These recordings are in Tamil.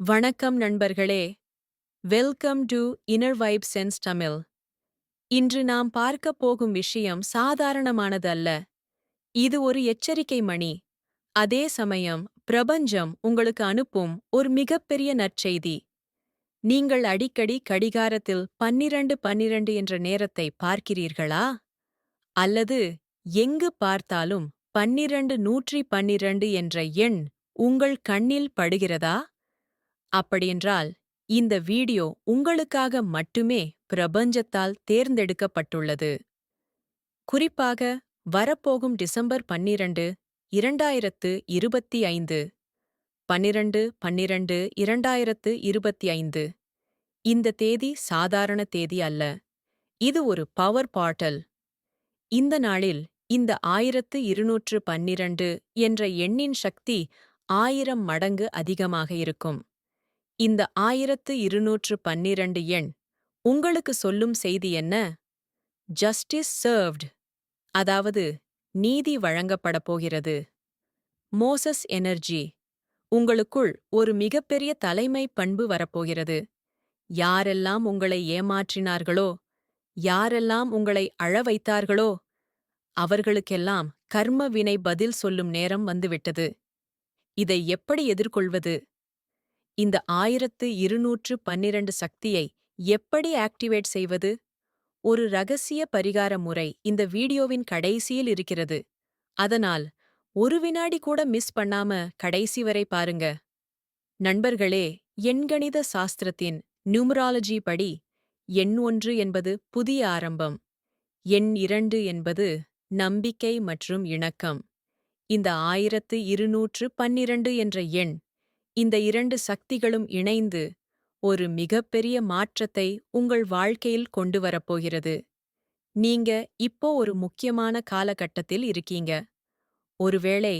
வணக்கம் நண்பர்களே. Welcome to inner vibe sense Tamil இன்று நாம் பார்க்கப் போகும் விஷயம் சாதாரணமானது அல்ல. இது ஒரு எச்சரிக்கை மணி. அதே சமயம் பிரபஞ்சம் உங்களுக்கு அனுப்பும் ஒரு மிகப்பெரிய நற்செய்தி. நீங்கள் அடிக்கடி கடிகாரத்தில் பன்னிரண்டு பன்னிரண்டு என்ற நேரத்தை பார்க்கிறீர்களா? அல்லது எங்கு பார்த்தாலும் பன்னிரண்டு நூற்றி பன்னிரண்டு என்ற எண் உங்கள் கண்ணில் படுகிறதா? அப்படியென்றால் இந்த வீடியோ உங்களுக்காக மட்டுமே பிரபஞ்சத்தால் தேர்ந்தெடுக்கப்பட்டுள்ளது. குறிப்பாக வரப்போகும் டிசம்பர் பன்னிரண்டு இரண்டாயிரத்து இருபத்தி ஐந்து. பன்னிரண்டு பன்னிரண்டு இரண்டாயிரத்து இருபத்தி ஐந்து. இந்த தேதி சாதாரண தேதி அல்ல. இது ஒரு பவர் பாட்டல். இந்த நாளில் இந்த ஆயிரத்து இருநூற்று பன்னிரண்டு என்ற எண்ணின் சக்தி ஆயிரம் மடங்கு அதிகமாக இருக்கும். இந்த ஆயிரத்து இருநூற்று பன்னிரண்டு எண் உங்களுக்கு சொல்லும் செய்தி என்ன? ஜஸ்டிஸ் சர்வ்ட் அதாவது நீதி வழங்கப்படப் போகிறது. மோசஸ் எனர்ஜி உங்களுக்குள் ஒரு மிகப்பெரிய தலைமை பண்பு வரப்போகிறது யாரெல்லாம் உங்களை ஏமாற்றினார்களோ யாரெல்லாம் உங்களை அழ வைத்தார்களோ அவர்களுக்கெல்லாம் கர்ம வினை பதில் சொல்லும் நேரம் வந்துவிட்டது. இதை எப்படி எதிர்கொள்வது? இந்த ஆயிரத்து இருநூற்று பன்னிரண்டு சக்தியை எப்படி ஆக்டிவேட் செய்வது? ஒரு ரகசிய பரிகார முறை இந்த வீடியோவின் கடைசியில் இருக்கிறது. அதனால் ஒரு வினாடி கூட மிஸ் பண்ணாம கடைசி வரை பாருங்க. நண்பர்களே எண்கணித சாஸ்திரத்தின் நியூமராலஜி படி எண் ஒன்று என்பது புதிய ஆரம்பம் எண் இரண்டு என்பது நம்பிக்கை மற்றும் இணக்கம். இந்த ஆயிரத்து இருநூற்று பன்னிரண்டு என்ற எண் இந்த இரண்டு சக்திகளும் இணைந்து ஒரு மிகப்பெரிய மாற்றத்தை உங்கள் வாழ்க்கையில் கொண்டு வரப்போகிறது. நீங்க இப்போ ஒரு முக்கியமான காலகட்டத்தில் இருக்கீங்க. ஒருவேளை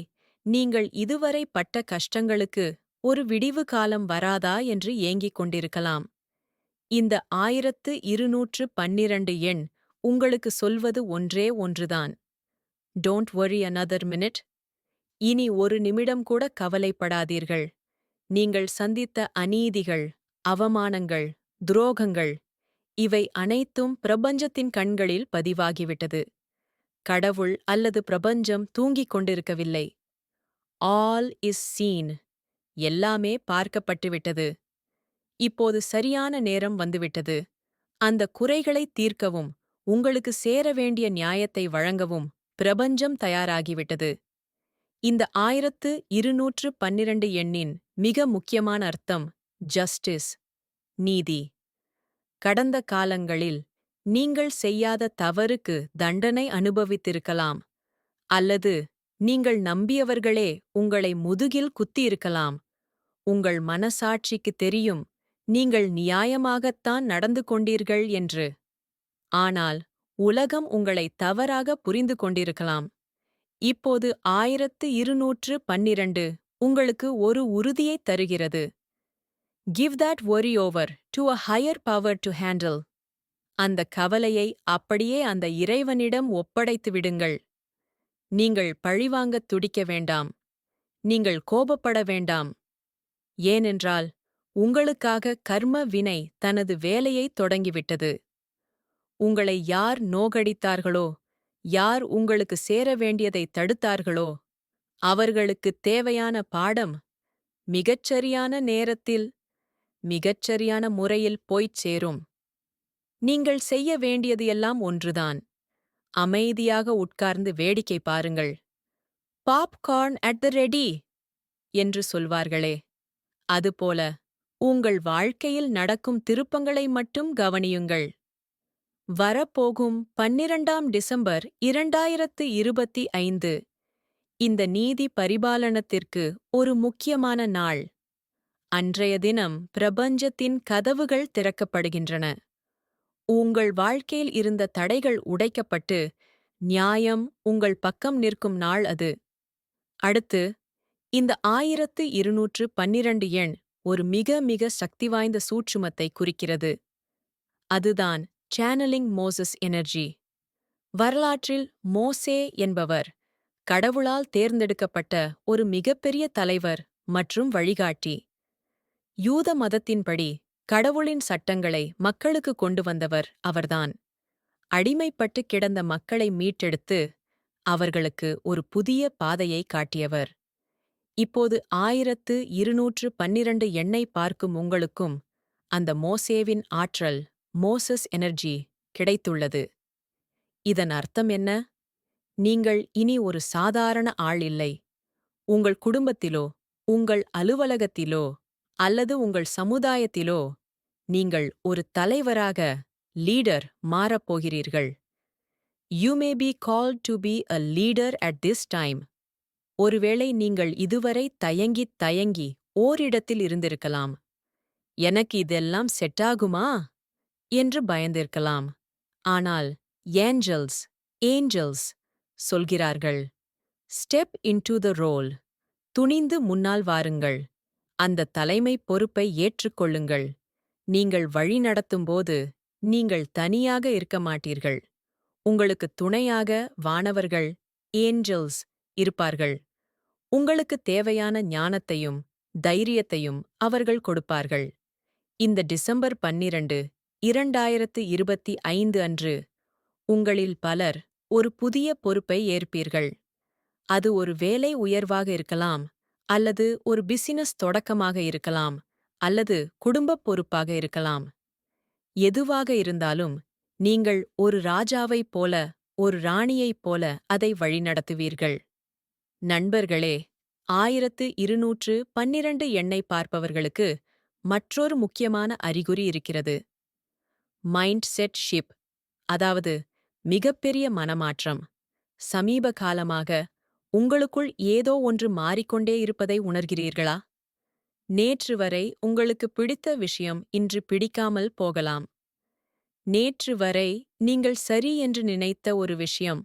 நீங்கள் இதுவரை பட்ட கஷ்டங்களுக்கு ஒரு விடிவு காலம் வராதா என்று ஏங்கிக் கொண்டிருக்கலாம். இந்த ஆயிரத்து இருநூற்று பன்னிரண்டு எண் உங்களுக்கு சொல்வது ஒன்றே ஒன்றுதான். டோன்ட் வரி அனதர் மினிட் இனி ஒரு நிமிடம் கூட கவலைப்படாதீர்கள். நீங்கள் சந்தித்த அநீதிகள் அவமானங்கள் துரோகங்கள் இவை அனைத்தும் பிரபஞ்சத்தின் கண்களில் பதிவாகிவிட்டது. கடவுள் அல்லது பிரபஞ்சம் தூங்கிக் கொண்டிருக்கவில்லை. All is seen. எல்லாமே பார்க்கப்பட்டுவிட்டது. இப்போது சரியான நேரம் வந்துவிட்டது. அந்த குறைகளை தீர்க்கவும் உங்களுக்கு சேர வேண்டிய நியாயத்தை வழங்கவும் பிரபஞ்சம் தயாராகிவிட்டது. இந்த ஆயிரத்து இருநூற்று பன்னிரண்டு எண்ணின் மிக முக்கியமான அர்த்தம் ஜஸ்டிஸ் நீதி. கடந்த காலங்களில் நீங்கள் செய்யாத தவறுக்கு தண்டனை அனுபவித்திருக்கலாம் அல்லது நீங்கள் நம்பியவர்களே உங்களை முதுகில் குத்தியிருக்கலாம். உங்கள் மனசாட்சிக்கு தெரியும் நீங்கள் நியாயமாகத்தான் நடந்து கொண்டீர்கள் என்று. ஆனால் உலகம் உங்களை தவறாக புரிந்து கொண்டிருக்கலாம். இப்போது ஆயிரத்து இருநூற்று பன்னிரண்டு உங்களுக்கு ஒரு உறுதியைத் தருகிறது. Give that worry over to a higher power to handle அந்த கவலையை அப்படியே அந்த இறைவனிடம் ஒப்படைத்து விடுங்கள். நீங்கள் பழிவாங்கத் துடிக்க வேண்டாம். நீங்கள் கோபப்பட வேண்டாம். ஏனென்றால் உங்களுக்காக கர்ம வினை தனது வேலையைத் தொடங்கிவிட்டது. உங்களை யார் நோகடித்தார்களோ யார் உங்களுக்கு சேர வேண்டியதை தடுத்தார்களோ அவர்களுக்குத் தேவையான பாடம் மிகச்சரியான நேரத்தில் மிகச்சரியான முறையில் போய்ச் சேரும். நீங்கள் செய்ய வேண்டியது எல்லாம் ஒன்றுதான். அமைதியாக உட்கார்ந்து வேடிக்கை பாருங்கள். பாப்கார்ன் அட் த ரெடி என்று சொல்வார்களே அதுபோல உங்கள் வாழ்க்கையில் நடக்கும் திருப்பங்களை மட்டும் கவனியுங்கள். வரப்போகும் பன்னிரண்டாம் டிசம்பர் இரண்டாயிரத்து இருபத்தி ஐந்து. இந்த நீதி பரிபாலனத்திற்கு ஒரு முக்கியமான நாள். அன்றைய தினம் பிரபஞ்சத்தின் கதவுகள் திறக்கப்படுகின்றன. உங்கள் வாழ்க்கையில் இருந்த தடைகள் உடைக்கப்பட்டு நியாயம் உங்கள் பக்கம் நிற்கும் நாள் அது. அடுத்து இந்த ஆயிரத்து இருநூற்று பன்னிரண்டு எண் ஒரு மிக மிக சக்தி வாய்ந்த சூட்சுமத்தை குறிக்கிறது. அதுதான் சேனலிங் மோசஸ் எனர்ஜி வரலாற்றில் மோசே என்பவர் கடவுளால் தேர்ந்தெடுக்கப்பட்ட ஒரு மிகப்பெரிய தலைவர் மற்றும் வழிகாட்டி. யூத மதத்தின்படி கடவுளின் சட்டங்களை மக்களுக்கு கொண்டு வந்தவர் அவர்தான். அடிமைப்பட்டு கிடந்த மக்களை மீட்டெடுத்து அவர்களுக்கு ஒரு புதிய பாதையை காட்டியவர். இப்போது ஆயிரத்து இருநூற்று பன்னிரண்டு எண்ணை பார்க்கும் உங்களுக்கும் அந்த மோசேவின் ஆற்றல் மோசஸ் எனர்ஜி கிடைத்துள்ளது. இதன் அர்த்தம் என்ன? நீங்கள் இனி ஒரு சாதாரண ஆள் இல்லை. உங்கள் குடும்பத்திலோ உங்கள் அலுவலகத்திலோ அல்லது உங்கள் சமுதாயத்திலோ நீங்கள் ஒரு தலைவராக leader மாறப்போகிறீர்கள் you may be called to be a leader at this time. ஒருவேளை நீங்கள் இதுவரை தயங்கித் தயங்கி ஓரிடத்தில் இருந்திருக்கலாம். எனக்கு இதெல்லாம் செட்டாகுமா என்று பயந்திருக்கலாம். ஆனால் ஏஞ்சல்ஸ் ஏஞ்சல்ஸ் சொல்கிறார்கள். ஸ்டெப் இன்டு த ரோல் துணிந்து முன்னால் வாருங்கள். அந்த தலைமை பொறுப்பை ஏற்றுக்கொள்ளுங்கள் நீங்கள் வழி நடத்தும்போது நீங்கள் தனியாக இருக்க மாட்டீர்கள். உங்களுக்கு துணையாக வானவர்கள் ஏஞ்சல்ஸ் இருப்பார்கள். உங்களுக்கு தேவையான ஞானத்தையும் தைரியத்தையும் அவர்கள் கொடுப்பார்கள். இந்த டிசம்பர் பன்னிரண்டு இரண்டாயிரத்து இருபத்தி ஐந்து அன்று உங்களில் பலர் ஒரு புதிய பொறுப்பை ஏற்பீர்கள். அது ஒரு வேலை உயர்வாக இருக்கலாம் அல்லது ஒரு பிசினஸ் தொடக்கமாக இருக்கலாம் அல்லது குடும்பப் பொறுப்பாக இருக்கலாம். எதுவாக இருந்தாலும் நீங்கள் ஒரு ராஜாவைப் போல ஒரு ராணியைப் போல அதை வழிநடத்துவீர்கள். நண்பர்களே ஆயிரத்து இருநூற்று பன்னிரண்டு எண்ணை பார்ப்பவர்களுக்கு மற்றொரு முக்கியமான அறிகுறி இருக்கிறது. மைண்ட் செட் ஷிப் அதாவது மிகப்பெரிய மனமாற்றம். சமீப காலமாக உங்களுக்குள் ஏதோ ஒன்று மாறிக்கொண்டே இருப்பதை உணர்கிறீர்களா? நேற்று வரை உங்களுக்கு பிடித்த விஷயம் இன்று பிடிக்காமல் போகலாம். நேற்று வரை நீங்கள் சரி என்று நினைத்த ஒரு விஷயம்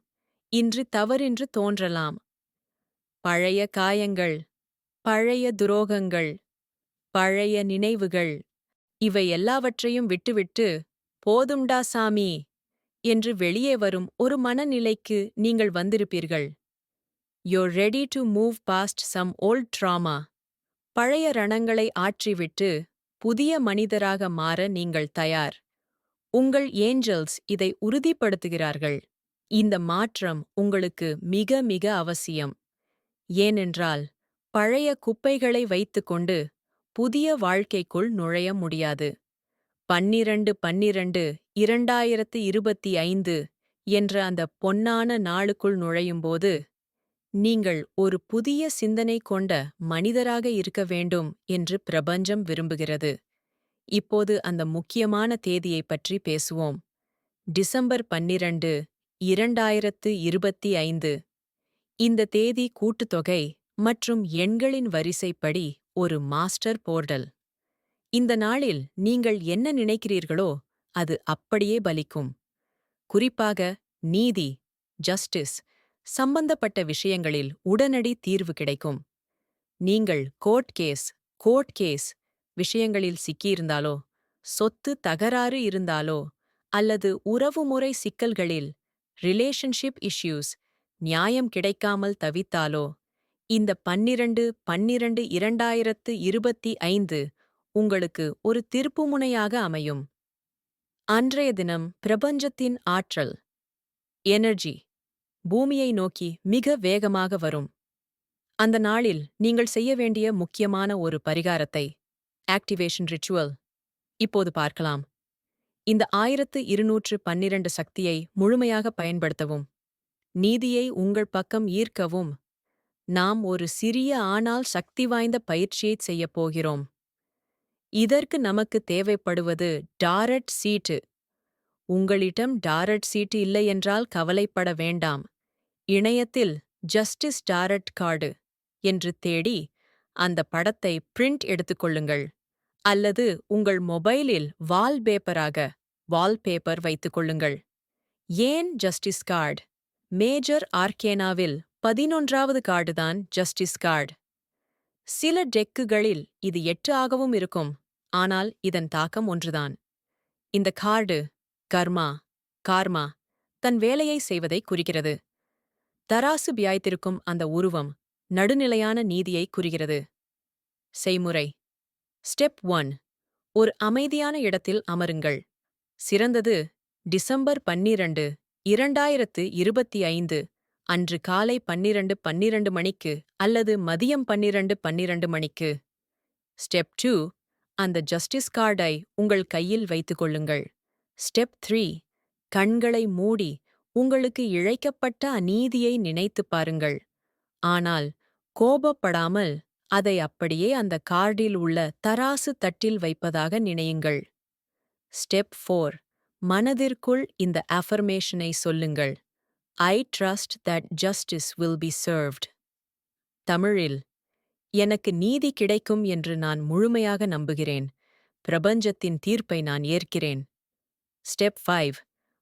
இன்று தவறென்று தோன்றலாம். பழைய காயங்கள் பழைய துரோகங்கள் பழைய நினைவுகள் இவை எல்லாவற்றையும் விட்டுவிட்டு போதும்டா சாமி! என்று வெளியே வரும் ஒரு மனநிலைக்கு நீங்கள் வந்திருப்பீர்கள். You're ready to move past some old trauma பழைய ரணங்களை ஆற்றிவிட்டு புதிய மனிதராக மாற நீங்கள் தயார். உங்கள் ஏஞ்சல்ஸ் இதை உறுதிப்படுத்துகிறார்கள். இந்த மாற்றம் உங்களுக்கு மிக மிக அவசியம். ஏனென்றால் பழைய குப்பைகளை வைத்துக்கொண்டு புதிய வாழ்க்கைக்குள் நுழைய முடியாது. பன்னிரண்டு பன்னிரண்டு இரண்டாயிரத்து இருபத்தி ஐந்து என்ற அந்த பொன்னான நாளுக்குள் நுழையும்போது நீங்கள் ஒரு புதிய சிந்தனை கொண்ட மனிதராக இருக்க வேண்டும் என்று பிரபஞ்சம் விரும்புகிறது. இப்போது அந்த முக்கியமான தேதியைப் பற்றி பேசுவோம். டிசம்பர் பன்னிரண்டு இரண்டாயிரத்து இருபத்தி ஐந்து. இந்த தேதி கூட்டுத்தொகை மற்றும் எண்களின் வரிசைப்படி ஒரு மாஸ்டர் போர்டல். இந்த நாளில் நீங்கள் என்ன நினைக்கிறீர்களோ அது அப்படியே பலிக்கும். குறிப்பாக நீதி ஜஸ்டிஸ் சம்பந்தப்பட்ட விஷயங்களில் உடனடி தீர்வு கிடைக்கும். நீங்கள் கோர்ட் கேஸ் கோர்ட் கேஸ் விஷயங்களில் சிக்கியிருந்தாலோ சொத்து தகராறு இருந்தாலோ அல்லது உறவுமுறை சிக்கல்களில் ரிலேஷன்ஷிப் இஷ்யூஸ் நியாயம் கிடைக்காமல் தவித்தாலோ இந்த பன்னிரண்டு பன்னிரண்டு இரண்டாயிரத்து இருபத்தி ஐந்து உங்களுக்கு ஒரு திருப்புமுனையாக அமையும். அன்றைய தினம் பிரபஞ்சத்தின் ஆற்றல் எனர்ஜி பூமியை நோக்கி மிக வேகமாக வரும். அந்த நாளில் நீங்கள் செய்ய வேண்டிய முக்கியமான ஒரு பரிகாரத்தை ஆக்டிவேஷன் ரிச்சுவல் இப்போது பார்க்கலாம். இந்த ஆயிரத்து இருநூற்று பன்னிரண்டு சக்தியை முழுமையாக பயன்படுத்தவும். நீதியை உங்கள் பக்கம் ஈர்க்கவும். நாம் ஒரு சிறிய ஆனால் சக்தி வாய்ந்த பயிற்சியைச் செய்யப் போகிறோம். இதற்கு நமக்கு தேவைப்படுவது டாரட் சீட்டு. உங்களிடம் டாரட் சீட்டு இல்லையென்றால் கவலைப்பட வேண்டாம். இணையத்தில் ஜஸ்டிஸ் டாரட் கார்டு என்று தேடி அந்த படத்தை பிரிண்ட் எடுத்துக்கொள்ளுங்கள் அல்லது உங்கள் மொபைலில் வால்பேப்பராக வால்பேப்பர் வைத்துக் கொள்ளுங்கள். ஏன் ஜஸ்டிஸ் கார்டு மேஜர் ஆர்கேனாவில் பதினொன்றாவது கார்டுதான் ஜஸ்டிஸ் கார்டு சில டெக்குகளில் இது எட்டு ஆகவும் இருக்கும் ஆனால் இதன் தாக்கம் ஒன்றுதான். இந்த கார்டு கர்மா கார்மா தன் வேலையை செய்வதை குறிக்கிறது. தராசு பியாய்த்திருக்கும் அந்த உருவம் நடுநிலையான நீதியை குறிக்கிறது. செய்முறை. Step one. ஒரு அமைதியான இடத்தில் அமருங்கள். சிறந்தது டிசம்பர் பன்னிரண்டு இரண்டாயிரத்து இருபத்தி ஐந்து. அன்று காலை பன்னிரண்டு பன்னிரண்டு மணிக்கு அல்லது மதியம் பன்னிரண்டு பன்னிரண்டு மணிக்கு. ஸ்டெப் டூ அந்த ஜஸ்டிஸ் கார்டை உங்கள் கையில் வைத்துக் கொள்ளுங்கள். ஸ்டெப் த்ரீ கண்களை மூடி உங்களுக்கு இழைக்கப்பட்ட அநீதியை நினைத்துப் பாருங்கள். ஆனால் கோபப்படாமல் அதை அப்படியே அந்த கார்டில் உள்ள தராசு தட்டில் வைப்பதாக நினையுங்கள். ஸ்டெப் ஃபோர் மனதிற்குள் இந்த அஃபர்மேஷனை சொல்லுங்கள். I trust that justice will be served தமிழில் எனக்கு நீதி கிடைக்கும் என்று நான் முழுமையாக நம்புகிறேன். பிரபஞ்சத்தின் தீர்ப்பை நான் ஏற்கிறேன். Step five.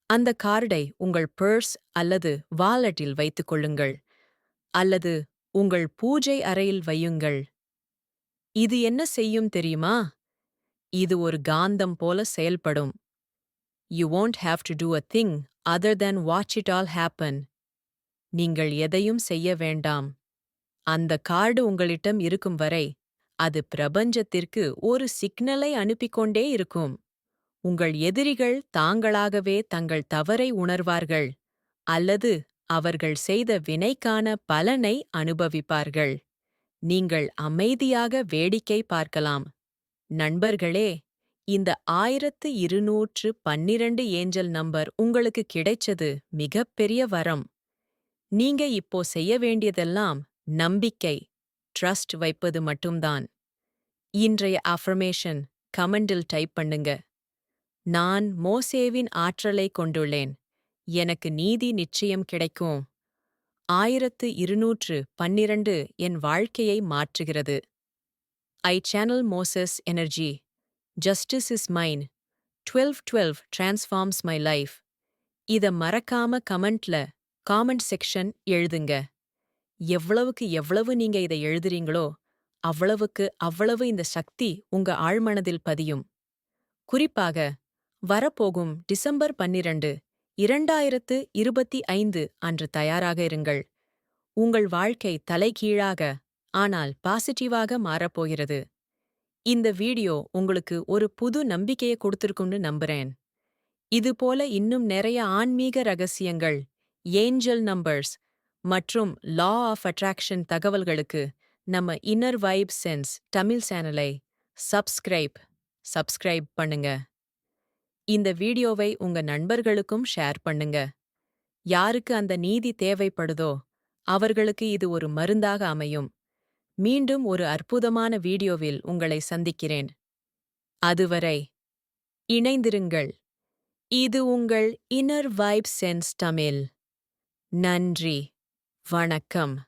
அந்த கார்டை உங்கள் பர்ஸ் அல்லது வாலெட்டில் வைத்துக் கொள்ளுங்கள். அல்லது உங்கள் பூஜை அறையில் வையுங்கள். இது என்ன செய்யும் தெரியுமா? இது ஒரு காந்தம் போல செயல்படும். You won't have to do a thing other than watch it all happen நீங்கள் எதையும் செய்ய வேண்டாம். அந்த கார்டு உங்களிடம் இருக்கும் வரை அது பிரபஞ்சத்திற்கு ஒரு சிக்னலை அனுப்பிக் கொண்டே இருக்கும். உங்கள் எதிரிகள் தாங்களாகவே தங்கள் தவறை உணர்வார்கள் அல்லது அவர்கள் செய்த வினைக்கான பலனை அனுபவிப்பார்கள். நீங்கள் அமைதியாக வேடிக்கை பார்க்கலாம். நண்பர்களே இந்த ஆயிரத்து இருநூற்று பன்னிரண்டு ஏஞ்சல் நம்பர் உங்களுக்கு கிடைச்சது மிகப்பெரிய வரம். நீங்க இப்போ செய்ய வேண்டியதெல்லாம் நம்பிக்கை ட்ரஸ்ட் வைப்பது மட்டும்தான். இன்றைய அஃபர்மேஷன் கமெண்டில் டைப் பண்ணுங்க. நான் மோசேவின் ஆற்றலை கொண்டுள்ளேன். எனக்கு நீதி நிச்சயம் கிடைக்கும். ஆயிரத்து இருநூற்று பன்னிரண்டு என் வாழ்க்கையை மாற்றுகிறது. I channel Moses energy justice is mine twelve twelve transforms my life இத மறக்காம கமெண்ட்ல காமெண்ட் செக்ஷன் எழுதுங்க. எவ்வளவுக்கு எவ்வளவு நீங்க இதை எழுதுறீங்களோ அவ்வளவுக்கு அவ்வளவு இந்த சக்தி உங்க ஆழ்மனதில் பதியும். குறிப்பாக வரப்போகும் டிசம்பர் பன்னிரண்டு இரண்டாயிரத்து இருபத்தி ஐந்து அன்று தயாராக இருங்கள். உங்கள் வாழ்க்கை தலைகீழாக ஆனால் பாசிட்டிவாக மாறப்போகிறது. இந்த வீடியோ உங்களுக்கு ஒரு புது நம்பிக்கையை கொடுத்திருக்கும்னு நம்புறேன். இது போல இன்னும் நிறைய ஆன்மீக ரகசியங்கள் ஏஞ்சல் நம்பர்ஸ் மற்றும் லா ஆஃப் அட்ராக்ஷன் தகவல்களுக்கு நம்ம இன்னர் வைப் சென்ஸ் தமிழ் சேனலை சப்ஸ்கிரைப் சப்ஸ்கிரைப் பண்ணுங்க. இந்த வீடியோவை உங்க நண்பர்களுக்கும் ஷேர் பண்ணுங்க. யாருக்கு அந்த நீதி தேவைப்படுதோ அவர்களுக்கு இது ஒரு மருந்தாக அமையும். மீண்டும் ஒரு அற்புதமான வீடியோவில் உங்களை சந்திக்கிறேன். அதுவரை இணைந்திருங்கள். இது உங்கள் இன்னர் வைப் சென்ஸ் தமிழ். நன்றி. வணக்கம்.